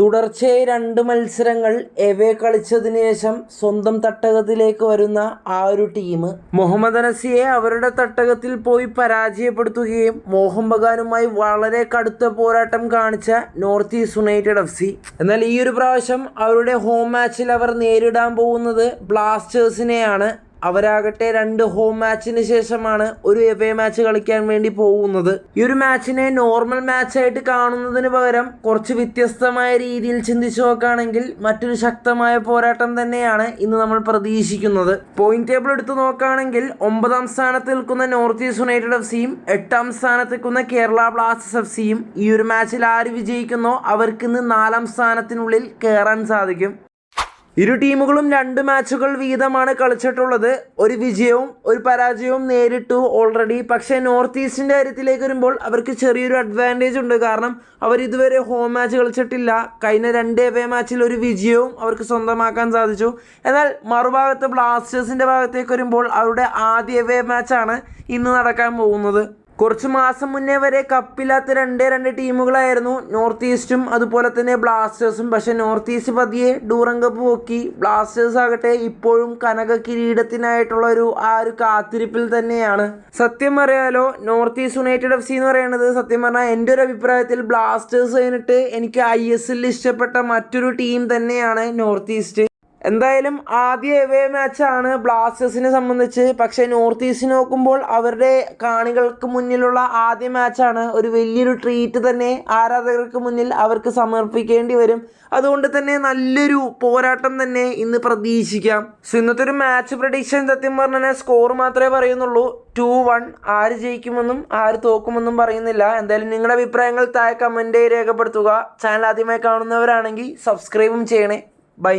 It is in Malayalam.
തുടർച്ചയായി രണ്ട് മത്സരങ്ങൾ എവേ കളിച്ചതിന് ശേഷം സ്വന്തം തട്ടകത്തിലേക്ക് വരുന്ന ആ ഒരു ടീം മുഹമ്മദ് അനസിയെ അവരുടെ തട്ടകത്തിൽ പോയി പരാജയപ്പെടുത്തുകയും മോഹൻ ബഗാനുമായി വളരെ കടുത്ത പോരാട്ടം കാണിച്ച North East United F C. എന്നാൽ ഈ ഒരു പ്രാവശ്യം അവരുടെ ഹോം മാച്ചിൽ അവർ നേരിടാൻ പോകുന്നത് ബ്ലാസ്റ്റേഴ്സിനെയാണ്. അവരാകട്ടെ രണ്ട് ഹോം മാച്ചിന് ശേഷമാണ് ഒരു എവേ മാച്ച് കളിക്കാൻ വേണ്ടി പോകുന്നത്. ഈ ഒരു മാച്ചിനെ നോർമൽ മാച്ചായിട്ട് കാണുന്നതിന് പകരം കുറച്ച് വ്യത്യസ്തമായ രീതിയിൽ ചിന്തിച്ചു നോക്കുകയാണെങ്കിൽ മറ്റൊരു ശക്തമായ പോരാട്ടം തന്നെയാണ് ഇന്ന് നമ്മൾ പ്രതീക്ഷിക്കുന്നത്. പോയിന്റ് ടേബിൾ എടുത്തു നോക്കുകയാണെങ്കിൽ ഒമ്പതാം സ്ഥാനത്ത് നിൽക്കുന്ന നോർത്ത് ഈസ്റ്റ് യുണൈറ്റഡ് എഫ് സിയും എട്ടാം സ്ഥാനത്ത് നിൽക്കുന്ന കേരള ബ്ലാസ്റ്റേഴ്സ് എഫ് സിയും ഈ ഒരു മാച്ചിൽ ആര് വിജയിക്കുന്നോ അവർക്ക് ഇന്ന് നാലാം സ്ഥാനത്തിനുള്ളിൽ കയറാൻ സാധിക്കും. ഇരു ടീമുകളും രണ്ട് മാച്ചുകൾ വീതമാണ് കളിച്ചിട്ടുള്ളത്. ഒരു വിജയവും ഒരു പരാജയവും നേരിട്ടു ഓൾറെഡി പക്ഷേ നോർത്ത് ഈസ്റ്റിന്റെ കാര്യത്തിലേക്ക് വരുമ്പോൾ അവർക്ക് ചെറിയൊരു അഡ്വാന്റേജ് ഉണ്ട്. കാരണം അവർ ഇതുവരെ ഹോം മാച്ച് കളിച്ചിട്ടില്ല. കഴിഞ്ഞ രണ്ട് എവേ മാച്ചിൽ ഒരു വിജയവും അവർക്ക് സ്വന്തമാക്കാൻ സാധിച്ചു. എന്നാൽ മറുഭാഗത്ത് ബ്ലാസ്റ്റേഴ്സിന്റെ ഭാഗത്തേക്ക് വരുമ്പോൾ അവരുടെ ആദ്യ എവേ മാച്ചാണ് ഇന്ന് നടക്കാൻ പോകുന്നത്. കുറച്ച് മാസം മുന്നേ വരെ കപ്പില്ലാത്ത രണ്ടേ രണ്ട് ടീമുകളായിരുന്നു നോർത്ത് ഈസ്റ്റും അതുപോലെ തന്നെ ബ്ലാസ്റ്റേഴ്സും. പക്ഷേ നോർത്ത് ഈസ്റ്റ് പതിയെ ഡൂറം കപ്പ് പൊക്കി ബ്ലാസ്റ്റേഴ്സ് ആകട്ടെ ഇപ്പോഴും കനക കിരീടത്തിനായിട്ടുള്ള ഒരു ആ ഒരു കാത്തിരിപ്പിൽ തന്നെയാണ്. സത്യം പറയാലോ North East United F C എന്ന് പറയുന്നത് സത്യം പറഞ്ഞാൽ എന്റെ ഒരു അഭിപ്രായത്തിൽ ബ്ലാസ്റ്റേഴ്സ് കഴിഞ്ഞിട്ട് എനിക്ക് ഐ എസ് എല്ലിൽ ഇഷ്ടപ്പെട്ട മറ്റൊരു ടീം തന്നെയാണ് നോർത്ത് ഈസ്റ്റ്. എന്തായാലും ആദ്യ എവേ മാച്ചാണ് ബ്ലാസ്റ്റേഴ്സിനെ സംബന്ധിച്ച്. പക്ഷേ നോർത്ത് ഈസ്റ്റ് നോക്കുമ്പോൾ അവരുടെ കാണികൾക്ക് മുന്നിലുള്ള ആദ്യ മാച്ചാണ് ഒരു വലിയൊരു ട്രീറ്റ് തന്നെ ആരാധകർക്ക് മുന്നിൽ അവർക്ക് സമർപ്പിക്കേണ്ടി വരും. അതുകൊണ്ട് തന്നെ നല്ലൊരു പോരാട്ടം തന്നെ ഇന്ന് പ്രതീക്ഷിക്കാം. സോ ഇന്നത്തെ ഒരു മാച്ച് പ്രഡിക്ഷൻ സത്യം പറഞ്ഞാൽ സ്കോർ മാത്രമേ പറയുന്നുള്ളൂ. ടു വൺ ആര് ജയിക്കുമെന്നും ആര് തോക്കുമെന്നും പറയുന്നില്ല. എന്തായാലും നിങ്ങളുടെ അഭിപ്രായങ്ങൾ താഴെ കമന്റ് രേഖപ്പെടുത്തുക. ചാനൽ ആദ്യമായി കാണുന്നവരാണെങ്കിൽ സബ്സ്ക്രൈബും ചെയ്യണേ. ബൈ